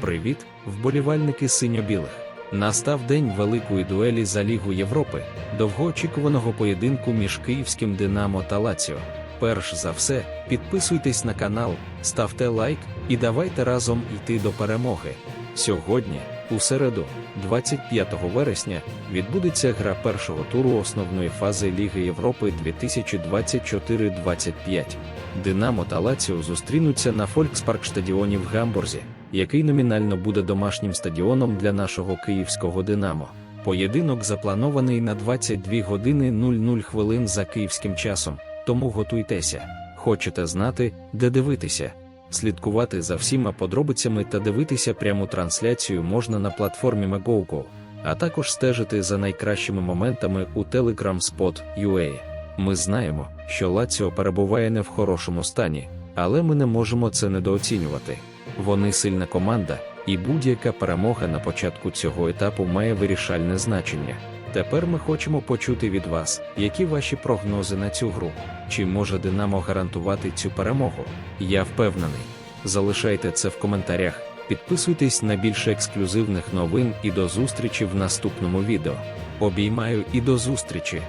Привіт, вболівальники синьо-білих. Настав день великої дуелі за Лігу Європи, довгоочікуваного поєдинку між київським Динамо та Лаціо. Перш за все, підписуйтесь на канал, ставте лайк і давайте разом йти до перемоги. Сьогодні, у середу, 25 вересня, відбудеться гра першого туру основної фази Ліги Європи 2024-25. Динамо та Лаціо зустрінуться на Фолькспарк-стадіоні в Гамбурзі, який номінально буде домашнім стадіоном для нашого київського Динамо. Поєдинок запланований на 22 години 00 хвилин за київським часом, тому готуйтеся. Хочете знати, де дивитися? Слідкувати за всіма подробицями та дивитися пряму трансляцію можна на платформі MeGoGo, а також стежити за найкращими моментами у Telegram Spot.ua. Ми знаємо, що Лаціо перебуває не в хорошому стані, але ми не можемо це недооцінювати. Вони сильна команда, і будь-яка перемога на початку цього етапу має вирішальне значення. Тепер ми хочемо почути від вас, які ваші прогнози на цю гру. Чи може Динамо гарантувати цю перемогу? Я впевнений. Залишайте це в коментарях, підписуйтесь на більше ексклюзивних новин і до зустрічі в наступному відео. Обіймаю і до зустрічі!